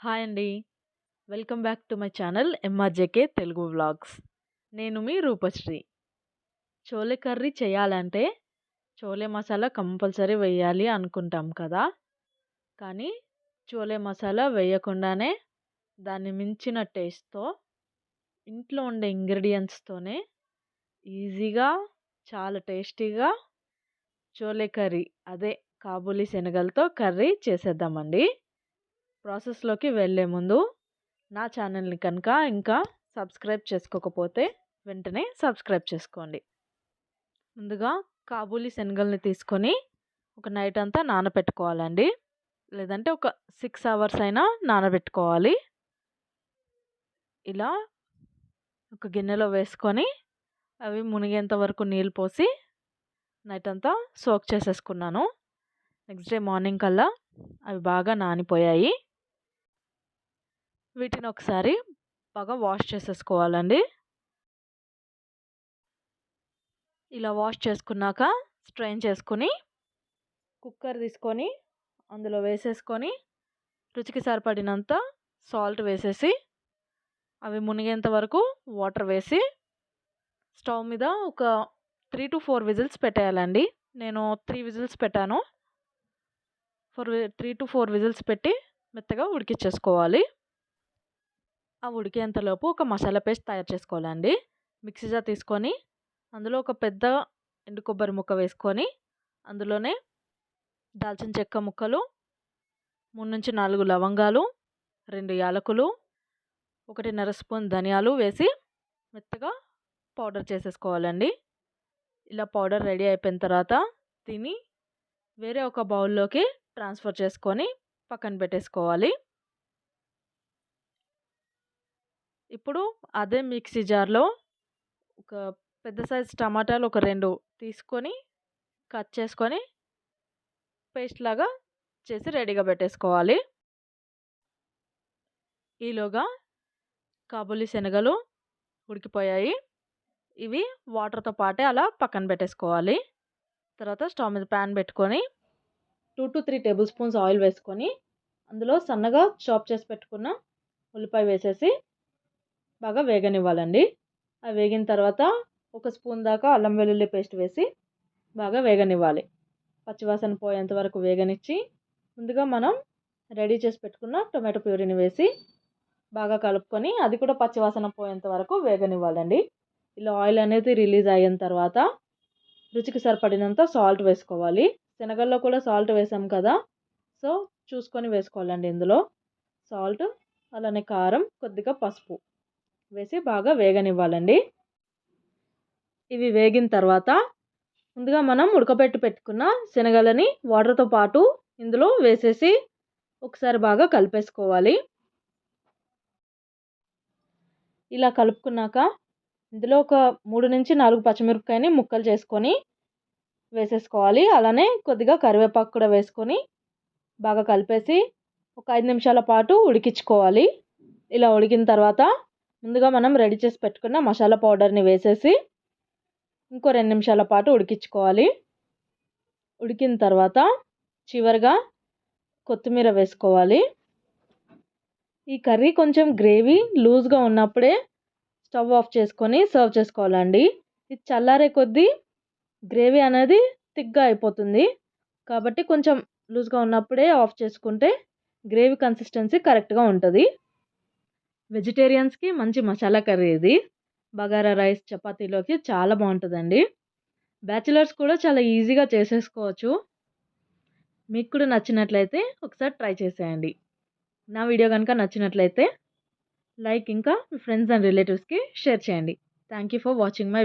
Hi అండి. Welcome back to my channel MRJK Telugu vlogs. నేను మీ రూపశ్రీ. చోలే కర్రీ చేయాలంటే చోలే మసాలా కంపల్సరీ వేయాలి అనుకుంటాం కదా. కానీ చోలే మసాలా వేయకుండానే దాన్ని మించిన టేస్ట్తో ఇంట్లో ఉండే ఇంగ్రీడియంట్స్తోనే ఈజీగా చాలా టేస్టీగా చోలే కర్రీ అదే కాబూలి శనగలతో కర్రీ చేసేద్దామండి. ప్రాసెస్లోకి వెళ్ళే ముందు నా ఛానల్ని కనుక ఇంకా సబ్స్క్రైబ్ చేసుకోకపోతే వెంటనే సబ్స్క్రైబ్ చేసుకోండి. ముందుగా కాబూలీ శనగల్ని తీసుకొని ఒక నైట్ అంతా నానబెట్టుకోవాలండి. లేదంటే ఒక సిక్స్ అవర్స్ అయినా నానబెట్టుకోవాలి. ఇలా ఒక గిన్నెలో వేసుకొని అవి మునిగేంత వరకు నీళ్ళు పోసి నైట్ అంతా సోక్ చేసేసుకున్నాను. నెక్స్ట్ డే మార్నింగ్ కల్లా అవి బాగా నానిపోయాయి. వీటిని ఒకసారి బాగా వాష్ చేసేసుకోవాలండి. ఇలా వాష్ చేసుకున్నాక స్ట్రెయిన్ చేసుకుని కుక్కర్ తీసుకొని అందులో వేసేసుకొని రుచికి సరిపడినంత సాల్ట్ వేసేసి అవి మునిగేంత వరకు వాటర్ వేసి స్టవ్ మీద ఒక త్రీ టు ఫోర్ విజిల్స్ పెట్టేయాలండి. నేను త్రీ విజిల్స్ పెట్టాను. Four three to four whistles పెట్టి మెత్తగా ఉడికిచ్చేసుకోవాలి. ఆ ఉడికేంతలోపు ఒక మసాలా పేస్ట్ తయారు చేసుకోవాలండి. మిక్సీ జార్ తీసుకొని అందులో ఒక పెద్ద ఎండు కొబ్బరి ముక్క వేసుకొని అందులోనే దాల్చిన చెక్క ముక్కలు మూడు నుంచి నాలుగు లవంగాలు రెండు యాలకులు ఒకటిన్నర స్పూన్ ధనియాలు వేసి మెత్తగా పౌడర్ చేసేసుకోవాలండి. ఇలా పౌడర్ రెడీ అయిపోయిన తర్వాత తిని వేరే ఒక బౌల్లోకి ట్రాన్స్ఫర్ చేసుకొని పక్కన పెట్టేసుకోవాలి. ఇప్పుడు అదే మిక్సీ జార్లో ఒక పెద్ద సైజ్ టమాటాలు ఒక రెండు తీసుకొని కట్ చేసుకొని పేస్ట్ లాగా చేసి రెడీగా పెట్టేసుకోవాలి. ఈలోగా కాబూలి శనగలు ఉడికిపోయాయి. ఇవి వాటర్తో పాటే అలా పక్కన పెట్టేసుకోవాలి. తర్వాత స్టవ్ మీద ప్యాన్ పెట్టుకొని two to three tablespoons oil వేసుకొని అందులో సన్నగా చాప్ చేసి పెట్టుకున్న ఉల్లిపాయ వేసేసి బాగా వేగనివ్వాలండి. అవి వేగిన తర్వాత ఒక స్పూన్ దాకా అల్లం వెల్లుల్లి పేస్ట్ వేసి బాగా వేగనివ్వాలి. పచ్చివాసన పోయేంత వరకు వేగనిచ్చి ముందుగా మనం రెడీ చేసి పెట్టుకున్న టొమాటో ప్యూరీని వేసి బాగా కలుపుకొని అది కూడా పచ్చివాసన పోయేంత వరకు వేగనివ్వాలండి. ఇలా ఆయిల్ అనేది రిలీజ్ అయిన తర్వాత రుచికి సరిపడినంత సాల్ట్ వేసుకోవాలి. శనగల్లో కూడా సాల్ట్ వేసాం కదా సో చూసుకొని వేసుకోవాలండి ఇందులో. సాల్ట్ అలానే కారం కొద్దిగా పసుపు. వేసి బాగా వేగనివ్వాలండి. ఇవి వేగిన తర్వాత ముందుగా మనం ఉడకబెట్టి పెట్టుకున్న శనగలని వాటర్తో పాటు ఇందులో వేసేసి ఒకసారి బాగా కలిపేసుకోవాలి. ఇలా కలుపుకున్నాక ఇందులో ఒక మూడు నుంచి నాలుగు పచ్చిమిరపకాయని ముక్కలు చేసుకొని వేసేసుకోవాలి. అలానే కొద్దిగా కరివేపాకు కూడా వేసుకొని బాగా కలిపేసి ఒక ఐదు నిమిషాల పాటు ఉడికించుకోవాలి. ఇలా ఉడికిన తర్వాత ముందుగా మనం రెడీ చేసి పెట్టుకున్న మసాలా పౌడర్ని వేసేసి ఇంకో రెండు నిమిషాల పాటు ఉడికించుకోవాలి. ఉడికిన తర్వాత చివరిగా కొత్తిమీర వేసుకోవాలి. ఈ కర్రీ కొంచెం గ్రేవీ లూజ్గా ఉన్నప్పుడే స్టవ్ ఆఫ్ చేసుకొని సర్వ్ చేసుకోవాలండి. ఇది చల్లారే కొద్దీ గ్రేవీ అనేది థిక్గా అయిపోతుంది. కాబట్టి కొంచెం లూజ్గా ఉన్నప్పుడే ఆఫ్ చేసుకుంటే గ్రేవీ కన్సిస్టెన్సీ కరెక్ట్గా ఉంటుంది. వెజిటేరియన్స్కి మంచి మసాలా కర్రీ ఇది. బగారా రైస్ చపాతీలోకి చాలా బాగుంటుందండి. బ్యాచిలర్స్ కూడా చాలా ఈజీగా చేసేసుకోవచ్చు. మీకు కూడా నచ్చినట్లయితే ఒకసారి ట్రై చేసేయండి. నా వీడియో కనుక నచ్చినట్లయితే లైక్ ఇంకా మీ ఫ్రెండ్స్ అండ్ రిలేటివ్స్కి షేర్ చేయండి. Thank you for watching my